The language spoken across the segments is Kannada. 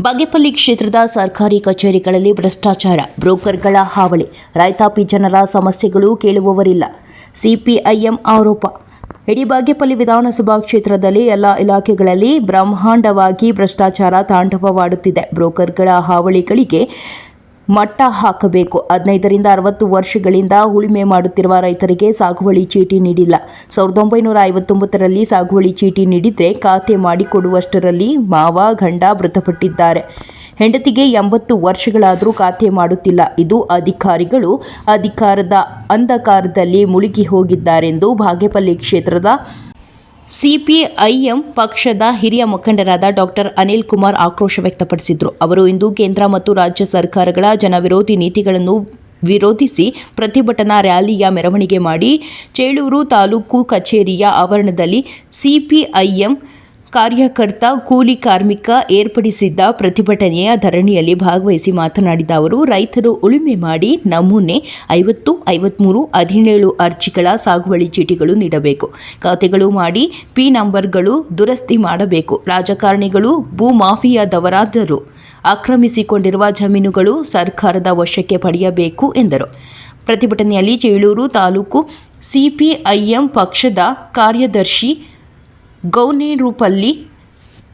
ಬಾಗೇಪಲ್ಲಿ ಕ್ಷೇತ್ರದ ಸರ್ಕಾರಿ ಕಚೇರಿಗಳಲ್ಲಿ ಭ್ರಷ್ಟಾಚಾರ, ಬ್ರೋಕರ್ಗಳ ಹಾವಳಿ ರೈತಾಪಿ ಜನರ ಸಮಸ್ಯೆಗಳು ಕೇಳುವವರಿಲ್ಲ. ಸಿಪಿಐಎಂ ಆರೋಪ. ಇಡೀ ಬಾಗೇಪಲ್ಲಿ ವಿಧಾನಸಭಾ ಕ್ಷೇತ್ರದಲ್ಲಿ ಎಲ್ಲ ಇಲಾಖೆಗಳಲ್ಲಿ ಬ್ರಹ್ಮಾಂಡವಾಗಿ ಭ್ರಷ್ಟಾಚಾರ ತಾಂಡವವಾಡುತ್ತಿದೆ. ಬ್ರೋಕರ್ಗಳ ಹಾವಳಿಗಳಿಗೆ ಮಟ್ಟ ಹಾಕಬೇಕು. ಹದಿನೈದರಿಂದ ಅರವತ್ತು ವರ್ಷಗಳಿಂದ ಉಳುಮೆ ಮಾಡುತ್ತಿರುವ ರೈತರಿಗೆ ಸಾಗುವಳಿ ಚೀಟಿ ನೀಡಿಲ್ಲ. ಸಾವಿರದ ಒಂಬೈನೂರ ಐವತ್ತೊಂಬತ್ತರಲ್ಲಿ ಸಾಗುವಳಿ ಚೀಟಿ ನೀಡಿದ್ರೆ ಖಾತೆ ಮಾಡಿಕೊಡುವಷ್ಟರಲ್ಲಿ ಮಾವ, ಗಂಡ ಮೃತಪಟ್ಟಿದ್ದಾರೆ. ಹೆಂಡತಿಗೆ ಎಂಬತ್ತು ವರ್ಷಗಳಾದರೂ ಖಾತೆ ಮಾಡುತ್ತಿಲ್ಲ. ಇದು ಅಧಿಕಾರಿಗಳು ಅಧಿಕಾರದ ಅಂಧಕಾರದಲ್ಲಿ ಮುಳುಗಿ ಹೋಗಿದ್ದಾರೆಂದು ಬಾಗೇಪಲ್ಲಿ ಕ್ಷೇತ್ರದ ಸಿಪಿಐಎಂ ಪಕ್ಷದ ಹಿರಿಯ ಮುಖಂಡರಾದ ಡಾಕ್ಟರ್ ಅನಿಲ್ ಕುಮಾರ್ ಆಕ್ರೋಶ ವ್ಯಕ್ತಪಡಿಸಿದರು. ಅವರು ಇಂದು ಕೇಂದ್ರ ಮತ್ತು ರಾಜ್ಯ ಸರ್ಕಾರಗಳ ಜನವಿರೋಧಿ ನೀತಿಗಳನ್ನು ವಿರೋಧಿಸಿ ಪ್ರತಿಭಟನಾ ರ್ಯಾಲಿಯ ಮೆರವಣಿಗೆ ಮಾಡಿ, ಚೇಳೂರು ತಾಲೂಕು ಕಚೇರಿಯ ಆವರಣದಲ್ಲಿ ಸಿಪಿಐಎಂ ಕಾರ್ಯಕರ್ತ, ಕೂಲಿ ಕಾರ್ಮಿಕ ಏರ್ಪಡಿಸಿದ್ದ ಪ್ರತಿಭಟನೆಯ ಧರಣಿಯಲ್ಲಿ ಭಾಗವಹಿಸಿ ಮಾತನಾಡಿದ ಅವರು, ರೈತರು ಉಳುಮೆ ಮಾಡಿ ನಮೂನೆ ಐವತ್ತು, ಐವತ್ಮೂರು, ಹದಿನೇಳು ಅರ್ಜಿಗಳ ಸಾಗುವಳಿ ಚೀಟಿಗಳು ನೀಡಬೇಕು. ಖಾತೆಗಳು ಮಾಡಿ ಪಿ ನಂಬರ್ಗಳು ದುರಸ್ತಿ ಮಾಡಬೇಕು. ರಾಜಕಾರಣಿಗಳು, ಭೂ ಮಾಫಿಯಾದವರಾದರೂ ಆಕ್ರಮಿಸಿಕೊಂಡಿರುವ ಜಮೀನುಗಳು ಸರ್ಕಾರದ ವಶಕ್ಕೆ ಪಡೆಯಬೇಕು ಎಂದರು. ಪ್ರತಿಭಟನೆಯಲ್ಲಿ ಚೇಳೂರು ತಾಲೂಕು ಸಿಪಿಐಎಂ ಪಕ್ಷದ ಕಾರ್ಯದರ್ಶಿ ಗೌನೇರುಪಲ್ಲಿ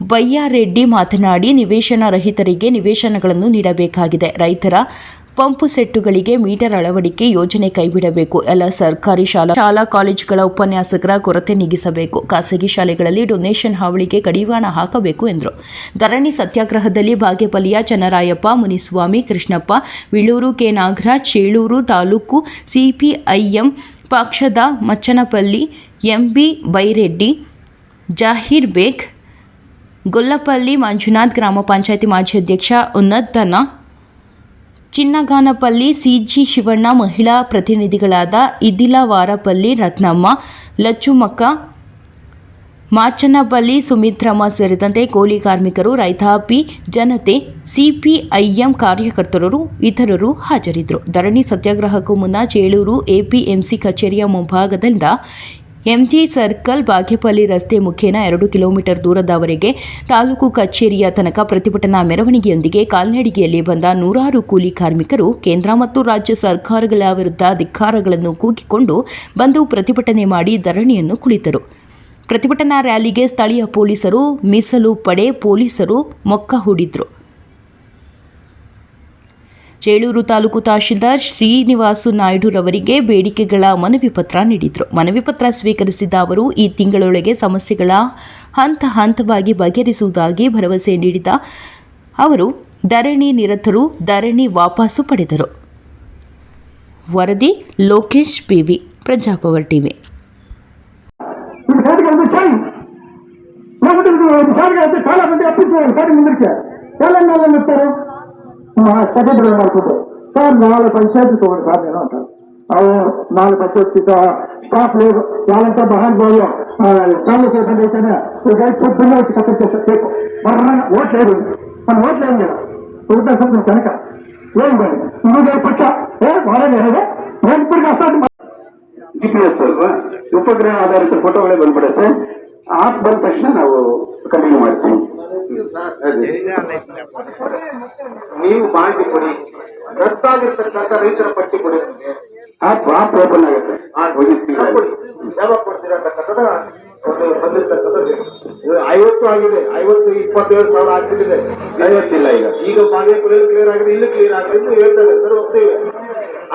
ಬಯ್ಯಾರೆಡ್ಡಿ ಮಾತನಾಡಿ ನಿವೇಶನ ರಹಿತರಿಗೆ ನಿವೇಶನಗಳನ್ನು ನೀಡಬೇಕಾಗಿದೆ. ರೈತರ ಪಂಪು ಸೆಟ್ಟುಗಳಿಗೆ ಮೀಟರ್ ಅಳವಡಿಕೆ ಯೋಜನೆ ಕೈಬಿಡಬೇಕು. ಎಲ್ಲ ಸರ್ಕಾರಿ ಶಾಲಾ ಶಾಲಾ ಕಾಲೇಜುಗಳ ಉಪನ್ಯಾಸಕರ ಕೊರತೆ ನೀಗಿಸಬೇಕು. ಖಾಸಗಿ ಶಾಲೆಗಳಲ್ಲಿ ಡೊನೇಷನ್ ಹಾವಳಿಗೆ ಕಡಿವಾಣ ಹಾಕಬೇಕು ಎಂದರು. ಧರಣಿ ಸತ್ಯಾಗ್ರಹದಲ್ಲಿ ಬಾಗೇಪಲ್ಲಿಯ ಚನ್ನರಾಯಪ್ಪ, ಮುನಿಸ್ವಾಮಿ, ಕೃಷ್ಣಪ್ಪ, ವಿಳೂರು ಕೆ ನಾಗರಾಜ್ ಚೇಳೂರು ತಾಲೂಕು ಸಿಪಿಐಎಂ, ಪಕ್ಷದ ಮಚ್ಚನಪಲ್ಲಿ ಎಂಬಿ ಬೈರೆಡ್ಡಿ ಜಾಹೀರ್ ಬೇಗ್, ಗೊಲ್ಲಪಲ್ಲಿ ಮಂಜುನಾಥ್ ಗ್ರಾಮ ಪಂಚಾಯತಿ ಮಾಜಿ ಅಧ್ಯಕ್ಷ ಉನ್ನತನ ಚಿನ್ನಗಾನಪಲ್ಲಿ ಸಿಜಿ ಶಿವಣ್ಣ ಮಹಿಳಾ ಪ್ರತಿನಿಧಿಗಳಾದ ಇದಿಲ ವಾರಪಲ್ಲಿ ರತ್ನಮ್ಮ, ಲಚ್ಚುಮಕ್ಕ ಮಾಚನಪಲ್ಲಿ ಸುಮಿತ್ರಮ್ಮ ಸೇರಿದಂತೆ ಕೋಲಿ ಕಾರ್ಮಿಕರು ರೈತಾಪಿ ಜನತೆ, ಸಿಪಿಐಎಂ ಕಾರ್ಯಕರ್ತರು ಇತರರು ಹಾಜರಿದ್ದರು. ಧರಣಿ ಸತ್ಯಾಗ್ರಹಕ್ಕೂ ಮುನ್ನ ಚೇಳೂರು ಎಪಿಎಂಸಿ ಕಚೇರಿಯ ಮುಂಭಾಗದಿಂದ ಎಂಜಿ ಸರ್ಕಲ್ ಬಾಗೇಪಲ್ಲಿ ರಸ್ತೆ ಮುಖೇನ ಎರಡು ಕಿಲೋಮೀಟರ್ ದೂರದವರೆಗೆ ತಾಲೂಕು ಕಚೇರಿಯ ತನಕ ಪ್ರತಿಭಟನಾ ಮೆರವಣಿಗೆಯೊಂದಿಗೆ ಕಾಲ್ನಡಿಗೆಯಲ್ಲಿ ಬಂದ ನೂರಾರು ಕೂಲಿ ಕಾರ್ಮಿಕರು ಕೇಂದ್ರ ಮತ್ತು ರಾಜ್ಯ ಸರ್ಕಾರಗಳ ವಿರುದ್ಧ ಧಿಕ್ಕಾರಗಳನ್ನು ಕೂಗಿಕೊಂಡು ಬಂದು ಪ್ರತಿಭಟನೆ ಮಾಡಿ ಧರಣಿಯನ್ನು ಕುಳಿತರು. ಪ್ರತಿಭಟನಾ ರ್ಯಾಲಿಗೆ ಸ್ಥಳೀಯ ಪೊಲೀಸರು, ಮೀಸಲು ಪಡೆ ಪೊಲೀಸರು ಮೊಕ್ಕ ಹೂಡಿದ್ರು. ಚೇಳೂರು ತಾಲೂಕು ತಹಶೀಲ್ದಾರ್ ಶ್ರೀನಿವಾಸು ನಾಯ್ಡುರವರಿಗೆ ಬೇಡಿಕೆಗಳ ಮನವಿ ಪತ್ರ ನೀಡಿದರು ಮನವಿ ಪತ್ರ ಸ್ವೀಕರಿಸಿದ ಅವರು ಈ ತಿಂಗಳೊಳಗೆ ಸಮಸ್ಯೆಗಳ ಹಂತ ಹಂತವಾಗಿ ಬಗೆಹರಿಸುವುದಾಗಿ ಭರವಸೆ ನೀಡಿದ ಅವರು ಧರಣಿ ನಿರತರು ಧರಣಿ ವಾಪಸ್ಸು ಪಡೆದರು ವರದಿ ಲೋಕೇಶ್ ಪಿವಿ ಪ್ರಜಾಪವರ್ ಟಿವಿ ಎಲ್ಲ సెక్రటరీ అనుకుంటారు సార్ నాలుగు పంచాయతీ చూడండి సార్ నేను అంటారు అవును నాలుగు పంచాయతీ స్టాఫ్ లేదు వాళ్ళంతా మహానుభావులు చాలా సేపటి అయితేనే ఒక పొద్దున్న వచ్చి కథ చేస్తారు కేకు మర్రగా ఓట్లేదు మన ఓట్లేదు కదా ఉద్దేశం కనుక ఏం కాదు నువ్వు పచ్చ ఏ వాళ్ళే నేను ఇప్పుడు కాస్త ಜಿಪಿಎಸ್ ಅಲ್ವಾ ಉಪಗ್ರಹ ಆಧಾರಿತ ಫೋಟೋಗಳೇ ಬಂದ್ಬಿಡುತ್ತೆ ಆಪ್ ಬಂದ ತಕ್ಷಣ ನಾವು ಕಂಟಿನ್ಯೂ ಮಾಡ್ತೀವಿ. ನೀವು ಮಾಹಿತಿ ಕೊಡಿ. ರದ್ದಾಗಿರ್ತಕ್ಕಂಥ ರೈತರ ಪಟ್ಟಿ ಕೊಡಿ. ಆಪ್ ಆಪ್ ಓಪನ್ ಆಗುತ್ತೆ. ಯಾವಾಗ ಕೊಡ್ತೀರಾ ಬಂದಿರ್ತಕ್ಕಂಥದ್ದು. ಇದು ಐವತ್ತು ಆಗಿದೆ. ಐವತ್ತು ಇಪ್ಪತ್ತೇಳು ಸಾವಿರ ಆಗ್ತಿದೆ ಐವತ್ತಿಲ್ಲ ಈಗ. ಈಗ ಬಾಗೇಪುರಲ್ಲಿ ಕ್ಲಿಯರ್ ಆಗಿದೆ. ಇಲ್ಲಿ ಕ್ಲಿಯರ್ ಆಗಿದೆ ಇನ್ನು ಹೇಳ್ತಾರೆ. ಸರ್ ಹೋಗ್ತೀವಿ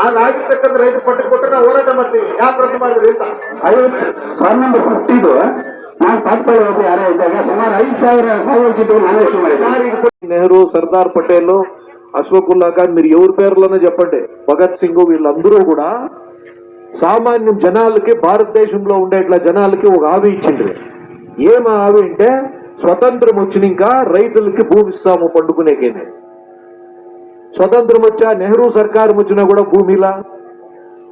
ಆಗ ಆಗಿರ್ತಕ್ಕಂಥ ರೈತರ ಪಟ್ಟಿ ಕೊಟ್ಟರೆ ನಾವು ಹೋರಾಟ ಮಾಡ್ತೀವಿ. ಯಾವ ಪ್ರತಿ ಮಾಡಿದ್ರಿ ಅಂತ? ಐವತ್ತು ಫಾರ್ಮ್ ನಂಬರ್ ಫಿಫ್ಟಿದು ನಾನು ತಾತ್ಕಾಲ ಹೋಗಿ ಯಾರೇ ಇದ್ದಾಗ ಸುಮಾರು ಐದು ಸಾವಿರ ಸಾವಿರ ಚೀಟಿ ನಾನು ಎಷ್ಟು ಮಾಡಿದ್ದೆ ಯಾರು ಈಗ నెహ్రూ సర్దార్ పటేల్ అశ్వకుల్లా ఖాన్ మీరు ఎవరి పేర్లోనే చెప్పండి భగత్ సింగ్ వీళ్ళందరూ కూడా సామాన్యం జనాలకి భారతదేశంలో ఉండేట్ల జనాలకి ఒక హామీ ఇచ్చిండ్రు ఏం హామీ అంటే స్వతంత్రం వచ్చినాక రైతులకి భూమి ఇస్తాము పండుకునేకేనే స్వతంత్రం వచ్చా నెహ్రూ సర్కారం వచ్చినా కూడా భూమిలా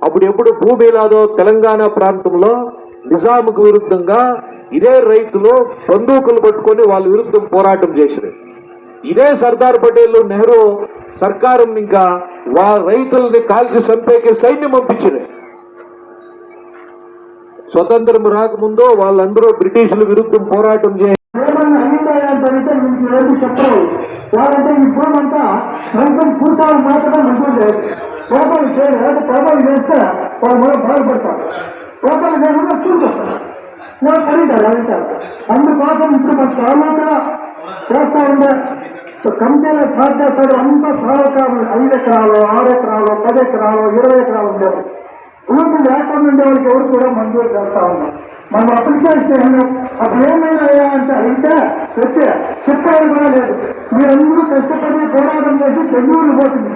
అప్పుడు ఎప్పుడు భూమి ఇలాదో తెలంగాణ ప్రాంతంలో నిజాంకు విరుద్ధంగా ఇదే రైతులు బందూకులు పట్టుకొని వాళ్ళ విరుద్ధం పోరాటం చేసినారు ఇదే సర్దార్ పటేల్ నెహ్రూ సర్కారం ఇంకా వా రైతుల్ని కాల్చి చంపేకి సైన్యం పంపించారు. స్వతంత్రం రాకముందు వాళ్ళందరూ బ్రిటిషుల విరుద్ధం పోరాటం చేసి ఏమన్నా అన్నిందా వాళ్ళంటే ఈ భూమి అంతా రంగం పూసాలు మాత్రమే మంజూరు కోపాలు చేయరు కోపాలు చేస్తే వాళ్ళు మనం బాధపడతారు. కోపాలు చేయకుండా చూసుకొస్తారు నాకు ఖరీదారు అదంతా అందుకోసం ఇప్పుడు మన తాలూకా చేస్తా ఉండే కంపెనీలో స్టార్ట్ చేస్తాడు. అంత సహకారం ఐదు ఎకరాలు ఆరు ఎకరాలు పది ఎకరాలు ఇరవై ఎకరాలు ఉండేవి భూమి లేకుండా ఉండే వాళ్ళకి ఎవరు కూడా మంజూరు చేస్తా ఉన్నాం మనం అప్లికేషన్ అప్పుడు ఏమైనా అంటే అయితే వచ్చే చెప్పేది కూడా లేదు. మీరందరూ కష్టపడి పోరాటం చేసి చెన్నూరు పోతుంది.